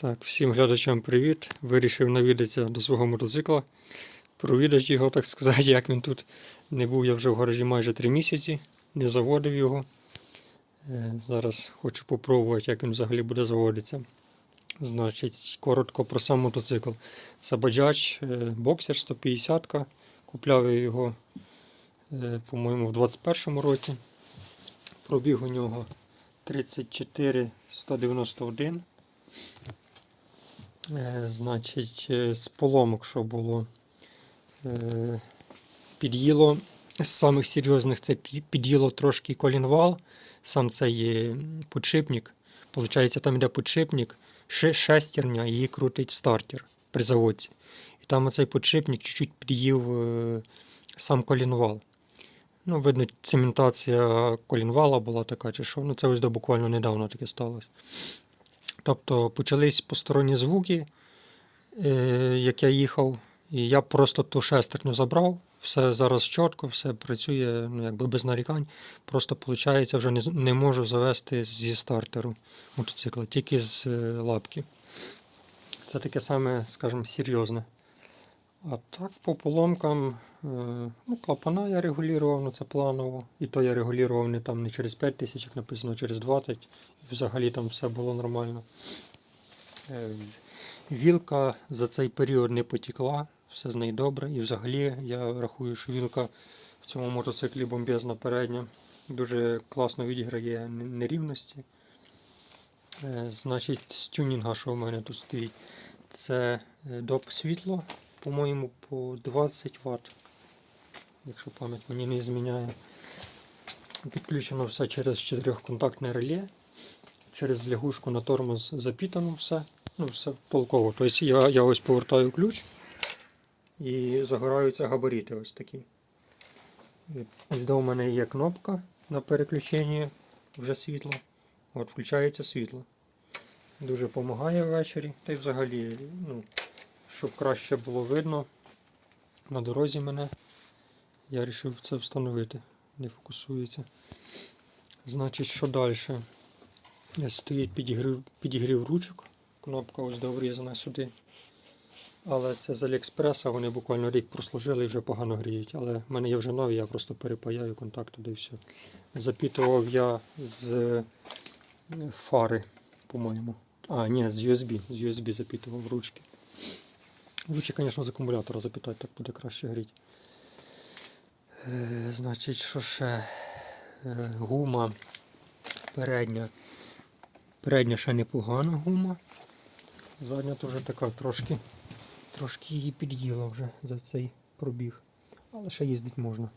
Так, всім глядачам привіт. Вирішив навідатися до свого мотоцикла. Провідати його, так сказати, як він тут. Не був я вже в гаражі майже 3 місяці, не заводив його. Е, Зараз хочу попробувати, як він взагалі буде заводитися. Значить, коротко про сам мотоцикл. Це Bajaj е, Boxer 150. Купляв я його, е, по-моєму, в 21-му році. Пробіг у нього 34 191. Е, Значить, е, з поломок, що було, е, під'їло з самих серйозних це під'їло трошки колінвал, сам цей подшипник. Получається, там йде подшипник, шестерня, і її крутить стартер при заводці. І там оцей подшипник чуть-чуть під'їв сам колінвал. Ну, видно, цементація колінвала була така, чи що. Ну, це ось до буквально недавно таке сталося. Тобто почались посторонні звуки, е, як я їхав, і я просто ту шестерню забрав, все зараз чітко, все працює ну, якби без нарікань. Просто виходить, вже не, не можу завести зі стартеру мотоцикла, тільки з е, лапки. Це таке саме, скажімо, серйозне. А так, по поломкам, ну, клапана я регулював, ну це планово. І то я регулював не там не через 5 тисяч, як написано, а через 20. І взагалі там все було нормально. Е, Вілка за цей період не потекла, все з нею добре. І взагалі я рахую, що вілка в цьому мотоциклі бомбезна передня. Дуже класно відіграє нерівності. Е, Значить, з тюнінга, що в мене тут стоїть, це е, доп світло, по-моєму, по 20 Вт. Якщо пам'ять мені не зміняє. Підключено все через чотирьохконтактне реле. Через лягушку на тормоз запітано все. Ну, все толково. Тобто я, я ось повертаю ключ і загораються габарити ось такі. Ось де у мене є кнопка на переключення вже світла. От включається світло. Дуже допомагає ввечері. Та й взагалі, ну, щоб краще було видно на дорозі мене. Я вирішив це встановити. Не фокусується. Значить, що далі? Стоїть підігрів, підігрів ручок. Кнопка ось до врізана сюди. Але це з Аліекспреса, вони буквально рік прослужили і вже погано гріють. Але в мене є вже нові, я просто перепаяю контакти да і все. Запітував я з е, фари, по-моєму. А, ні, з USB. З USB запітував ручки. Лучше, звісно, з акумулятора запітати, так буде краще гріти. Е, значить, що ще? Е, гума передня. Передня ще непогана гума. Задня теж така трошки, трошки її під'їла вже за цей пробіг. Але ще їздити можна.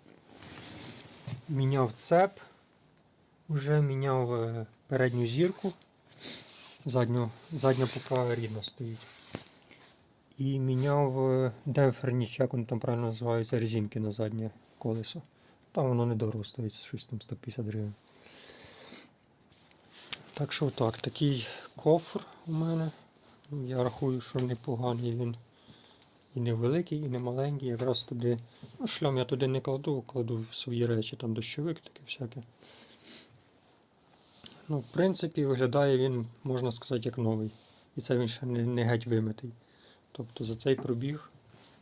Міняв цеп, вже міняв е, передню зірку. Задню, задня поки рівно стоїть. І міняв е, як вони там правильно називаються, резинки на заднє колесо. Там воно недорого стоїть, щось там 150 гривень. Так що так, такий кофр у мене. Я рахую, що непоганий він і не великий, і не маленький. Якраз туди. Ну, шлям я туди не кладу, кладу свої речі, там дощовик таке всяке. Ну, в принципі, виглядає він, можна сказати, як новий. І це він ще не, не геть вимитий. Тобто за цей пробіг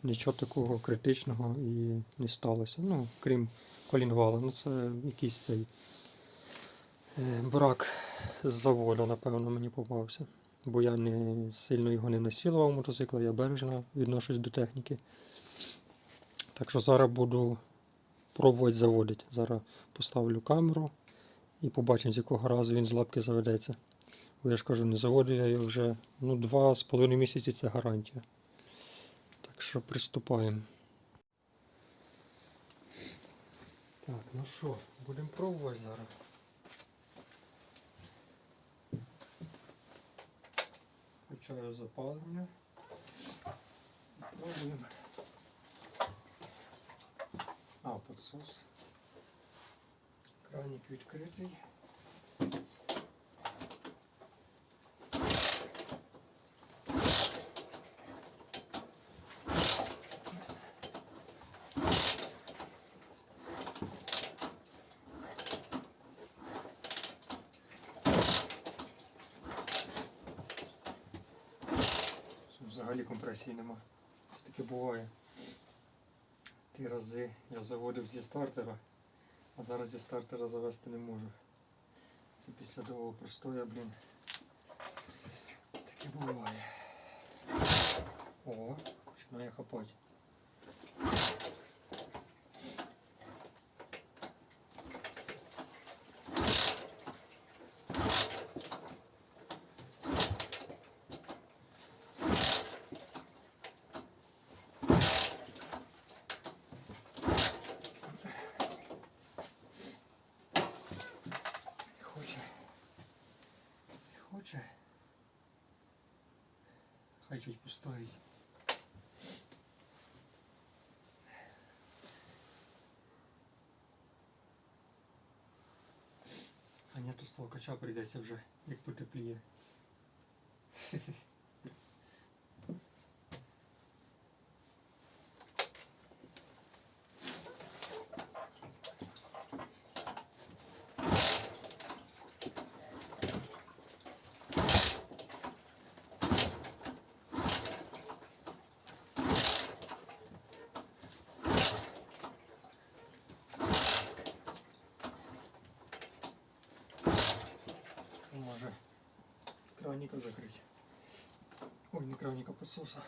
нічого такого критичного і не сталося. Ну, крім колінвала. Ну, це якийсь цей е, брак з заводу, напевно, мені попався. Бо я не сильно його не насилував мотоцикл, я бережно відношусь до техніки. Так що зараз буду пробувати заводити. Зараз поставлю камеру і побачимо, з якого разу він з лапки заведеться. Бо я ж кажу, не заводив я його вже ну, два з половиною місяці це гарантія. Так що приступаємо. Так, ну що, будемо пробувати зараз. Включаю запалення. Пробуємо. А, підсос. Краник відкритий. Компресії нема. Це таке буває. Ті рази я заводив зі стартера, а зараз зі стартера завести не можу. Це після довгого простоя, блін. Таке буває. О, починає хапати. Не хоче. Не хоче. Чуть постоїть. А нету столкача прийдеться вже, як потепліє. Може краника закрыть. Ой, не краника, подсоса.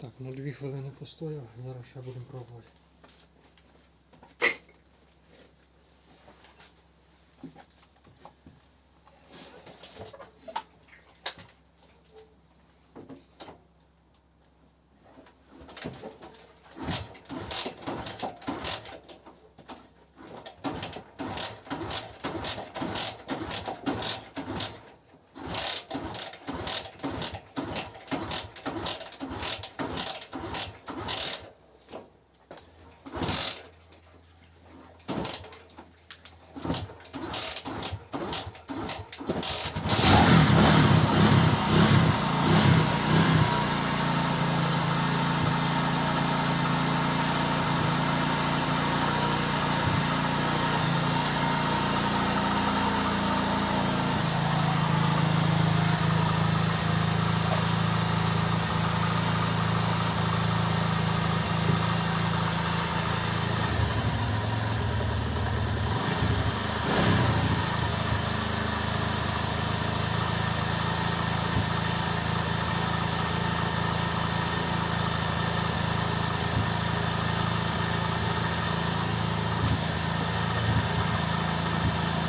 Так, ну дві хвилини постояв, зараз ще будемо пробувати.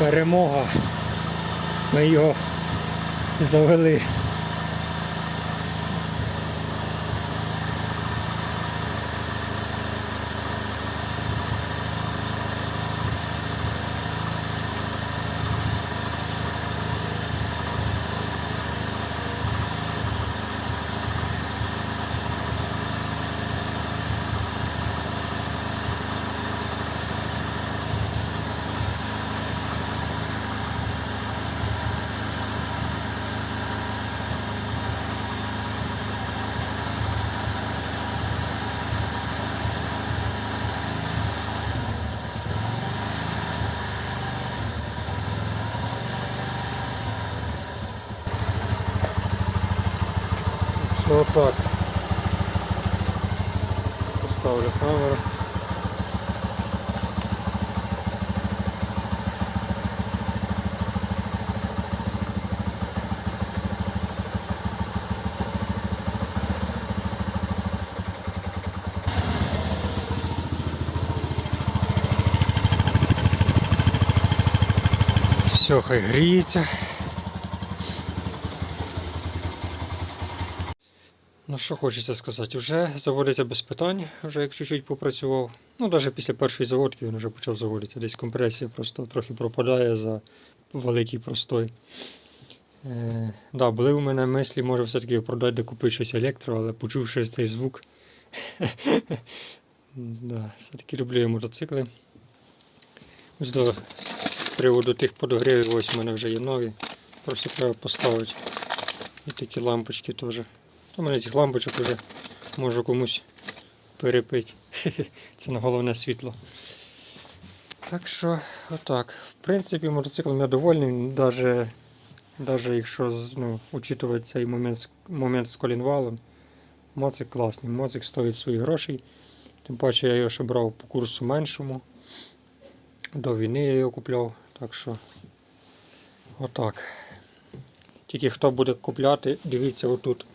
Перемога. Ми його завели. Що так. Поставлю камеру. Все, хай гріється. Ну, що хочеться сказати, вже заводиться без питань, вже як чуть-чуть попрацював. Ну, навіть після першої заводки він вже почав заводитися. Десь компресія просто трохи пропадає за великий простой. Е, да, були у мене мислі, може все-таки продати, де купити щось електро, але почувши цей звук, да, все-таки люблю мотоцикли. Ось до, приводу тих подогрівів, ось у мене вже є нові. Просто треба поставити. І такі лампочки теж. У мене цих лампочок вже можу комусь перепити. Це на головне світло. Так що, отак. В принципі, мотоциклом я довольний, навіть, навіть якщо ну, учитувати цей момент, момент з колінвалом, моцик класний, моцик стоїть своїх грошей. Тим паче я його ще брав по курсу меншому. До війни я його купляв. Так що отак. Тільки хто буде купляти, дивіться отут.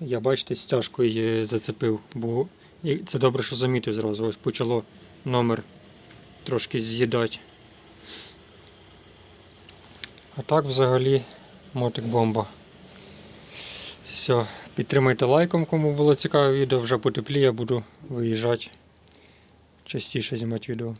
Я бачите, стяжкою зацепив, бо і це добре, що замітив зразу. Ось почало номер трошки з'їдати. А так взагалі мотик бомба. Все, підтримайте лайком, кому було цікаве відео, вже потепліє, буду виїжджати частіше знімати відео.